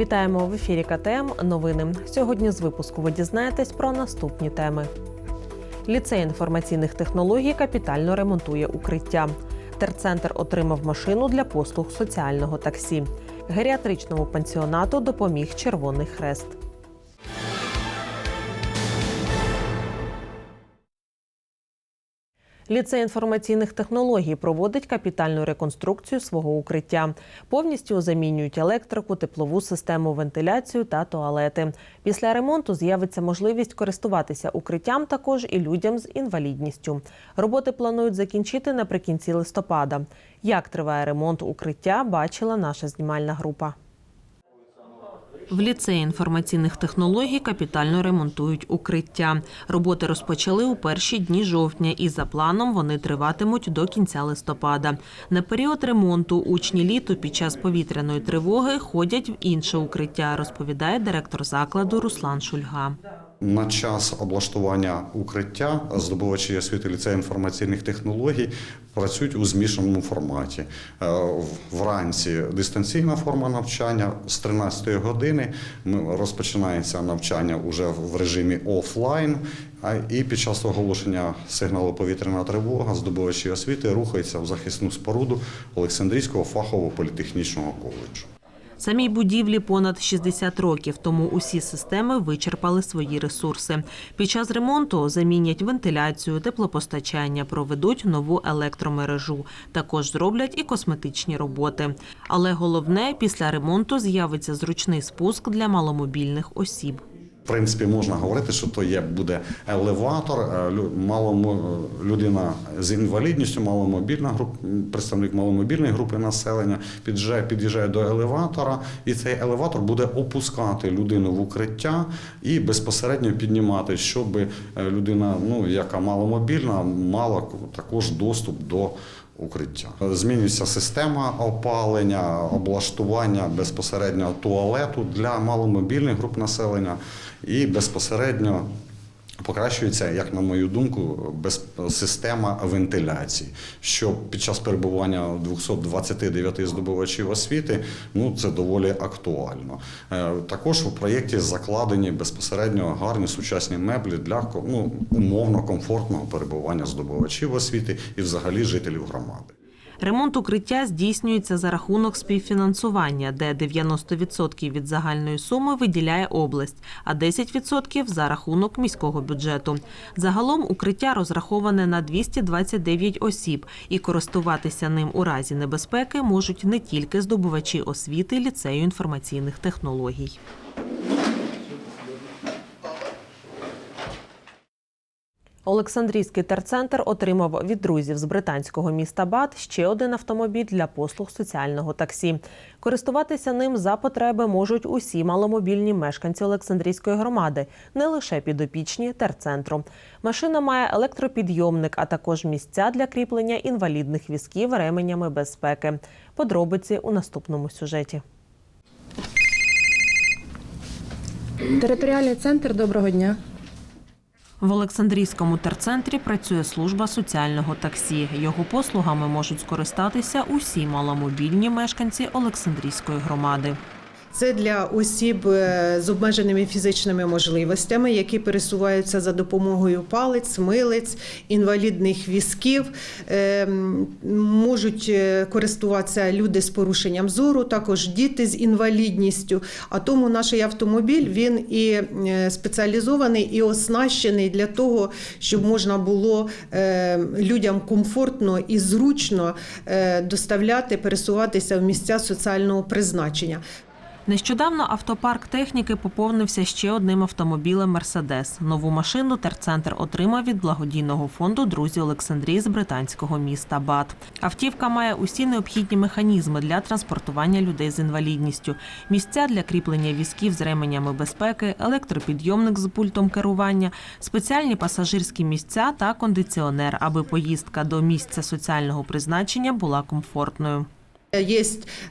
Вітаємо в ефірі КТМ. Новини. Сьогодні з випуску ви дізнаєтесь про наступні теми. Ліцей інформаційних технологій капітально ремонтує укриття. Терцентр отримав машину для послуг соціального таксі. Геріатричному пансіонату допоміг Червоний Хрест. Ліцей інформаційних технологій проводить капітальну реконструкцію свого укриття. Повністю замінюють електрику, теплову систему, вентиляцію та туалети. Після ремонту з'явиться можливість користуватися укриттям також і людям з інвалідністю. Роботи планують закінчити наприкінці листопада. Як триває ремонт укриття, бачила наша знімальна група. В ліцеї інформаційних технологій капітально ремонтують укриття. Роботи розпочали у перші дні жовтня, і за планом вони триватимуть до кінця листопада. На період ремонту учні літу під час повітряної тривоги ходять в інше укриття, розповідає директор закладу Руслан Шульга. На час облаштування укриття здобувачі освіти ліцею інформаційних технологій працюють у змішаному форматі. Е, Вранці дистанційна форма навчання з 13-ї години розпочинається навчання уже в режимі офлайн. а І під час оголошення сигналу повітряна тривога здобувачі освіти рухаються в захисну споруду Олександрійського фахового політехнічного коледжу. Самій будівлі понад 60 років, тому усі системи вичерпали свої ресурси. Під час ремонту замінять вентиляцію, теплопостачання, проведуть нову електромережу. Також зроблять і косметичні роботи. Але головне, після ремонту з'явиться зручний спуск для маломобільних осіб. Принципі, можна говорити, що то є буде елеватор. е, людина з інвалідністю, маломобільна груп, представник маломобільної групи населення під'їжджає, під'їжджає до елеватора, і цей елеватор буде опускати людину в укриття і безпосередньо піднімати, щоб е, людина, ну яка маломобільна, мала також доступ до. Укриття. Змінюється система опалення, облаштування безпосередньо туалету для маломобільних груп населення і безпосередньо покращується, як на мою думку, без система вентиляції. Що під час перебування 229 здобувачів освіти ну це доволі актуально. Е, Також у проєкті закладені безпосередньо гарні сучасні меблі для ну, умовно комфортного перебування здобувачів освіти і взагалі жителів громади. Ремонт укриття здійснюється за рахунок співфінансування, де 90% від загальної суми виділяє область, а 10% за рахунок міського бюджету. Загалом укриття розраховане на 229 осіб, і користуватися ним у разі небезпеки можуть не тільки здобувачі освіти ліцею інформаційних технологій. Олександрійський терцентр отримав від друзів з британського міста Бат ще один автомобіль для послуг соціального таксі. Користуватися ним за потреби можуть усі маломобільні мешканці Олександрійської громади, не лише підопічні терцентру. Машина має електропідйомник, а також місця для кріплення інвалідних візків ременями безпеки. Подробиці у наступному сюжеті. Територіальний центр доброго дня. В Олександрійському терцентрі працює служба соціального таксі. Його послугами можуть скористатися усі маломобільні мешканці Олександрійської громади. Це для осіб е, з обмеженими фізичними можливостями, які пересуваються за допомогою палець, милиць, інвалідних візків. Можуть е, користуватися люди з порушенням зору, також діти з інвалідністю. А тому наш автомобіль він і е, спеціалізований, і оснащений для того, щоб можна було е, людям комфортно і зручно доставляти, пересуватися в місця соціального призначення. Нещодавно автопарк техніки поповнився ще одним автомобілем Мерседес. Нову машину терцентр отримав від благодійного фонду Друзі Олександрії з британського міста Бат. Автівка має усі необхідні механізми для транспортування людей з інвалідністю, місця для кріплення візків з ременями безпеки, електропідйомник з пультом керування, спеціальні пасажирські місця та кондиціонер, аби поїздка до місця соціального призначення була комфортною. Є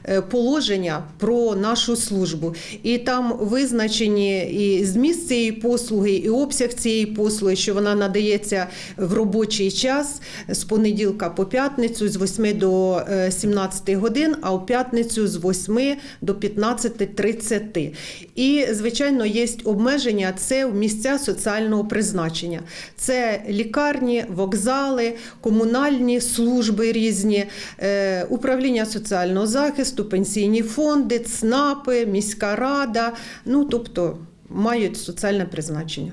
е, положення про нашу службу, і там визначені і зміст цієї послуги, і обсяг цієї послуги, що вона надається в робочий час з понеділка по п'ятницю з 8 до е, 17 годин, а у п'ятницю з 8 до 15.30. І, звичайно, є обмеження це в місця соціального призначення. Це лікарні, вокзали, комунальні служби різні, е, управління соціального захисту, пенсійні фонди, ЦНАПи, міська рада. Ну тобто мають соціальне призначення.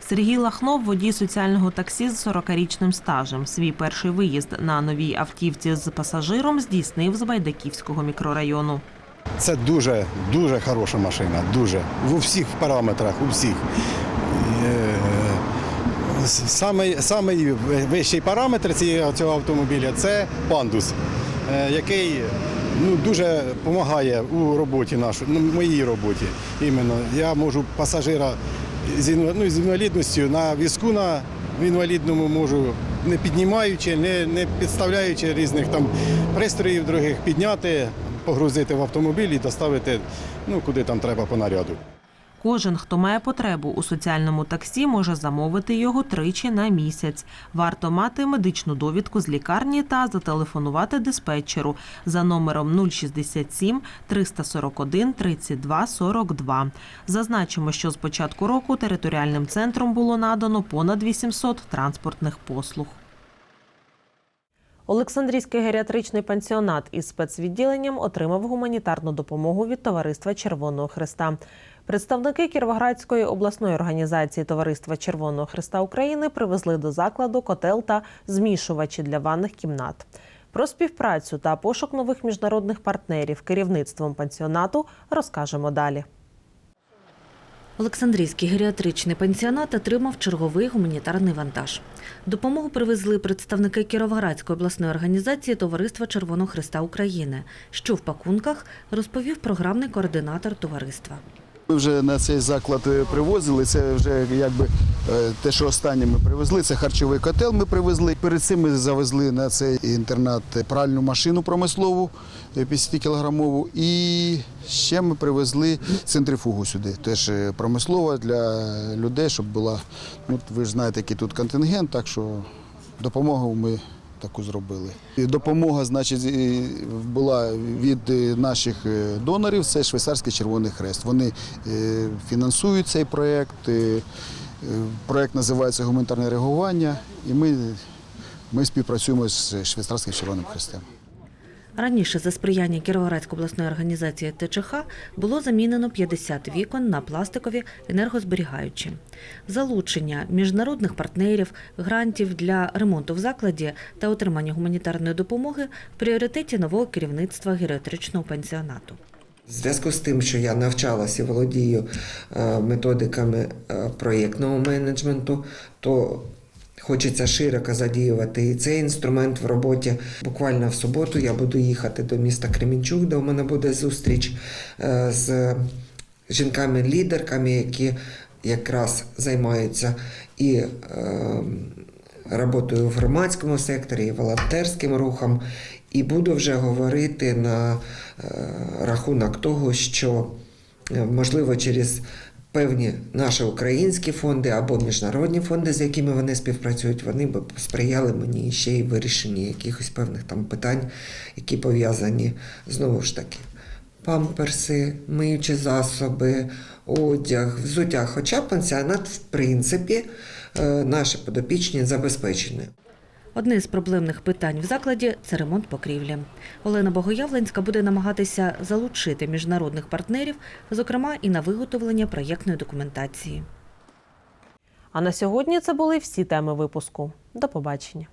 Сергій Лахнов, водій соціального таксі з 40-річним стажем. Свій перший виїзд на новій автівці з пасажиром здійснив з Байдаківського мікрорайону. Це дуже, дуже хороша машина, дуже. В усіх параметрах, у всіх. Е, Самий, самий вищий параметр цієї- цього автомобіля це пандус, який ну, дуже допомагає у роботі нашій, ну, моїй роботі. Іменно. Я можу пасажира з, ну, з інвалідністю на візку на інвалідному можу, не піднімаючи, не, не підставляючи різних там пристроїв других, підняти, погрузити в автомобіль і доставити ну, куди там треба по наряду. Кожен, хто має потребу у соціальному таксі, може замовити його тричі на місяць. Варто мати медичну довідку з лікарні та зателефонувати диспетчеру за номером 067 341 32 42. Зазначимо, що з початку року територіальним центром було надано понад 800 транспортних послуг. Олександрійський геріатричний пансіонат із спецвідділенням отримав гуманітарну допомогу від Товариства Червоного Христа. Представники Кіровоградської обласної організації Товариства Червоного Христа України привезли до закладу котел та змішувачі для ванних кімнат. Про співпрацю та пошук нових міжнародних партнерів керівництвом пансіонату розкажемо далі. Олександрійський геріатричний пансіонат отримав черговий гуманітарний вантаж. Допомогу привезли представники Кіровоградської обласної організації Товариства Червоного Христа України. Що в пакунках, розповів програмний координатор товариства. Ми вже на цей заклад е, привозили. Це вже якби е, те, що останнє ми привезли. Це харчовий котел. Ми привезли. Перед цим ми завезли на цей інтернат пральну машину промислову 50 кілограмову. І ще ми привезли центрифугу сюди. Теж е, промислова для людей, щоб була. Ну ви ж знаєте, який тут контингент, так що допомогу ми. Таку зробили. Допомога, значить, була від е, наших е, донорів. Це Швейцарський Червоний Хрест. Вони е, фінансують цей проєкт. Проєкт називається Гуманітарне реагування, і ми, ми співпрацюємо з Швейцарським Червоним Хрестем. Раніше за сприяння Кіровоградської обласної організації ТЧХ було замінено 50 вікон на пластикові енергозберігаючі. Залучення міжнародних партнерів, грантів для ремонту в закладі та отримання гуманітарної допомоги в пріоритеті нового керівництва геріатричного пансіонату. Зв'язку з тим, що я навчалася і володію е, методиками е, проєктного менеджменту, то хочеться широко задіювати і цей інструмент в роботі. Буквально в суботу я буду їхати до міста Кремінчук, де у мене буде зустріч е, з жінками-лідерками, які якраз займаються і е, роботою в громадському секторі, і волонтерським рухом. І буду вже говорити на е, рахунок того, що можливо через певні наші українські фонди або міжнародні фонди, з якими вони співпрацюють, вони б сприяли мені ще й вирішенні якихось певних там питань, які пов'язані знову ж таки. Памперси, миючі засоби, одяг, взуття. Хоча пансіонат, в принципі, е, наші подопічні забезпечені. Одне з проблемних питань в закладі це ремонт покрівлі. Олена Богоявленська буде намагатися залучити міжнародних партнерів, зокрема і на виготовлення проєктної документації. А на сьогодні це були всі теми випуску. До побачення.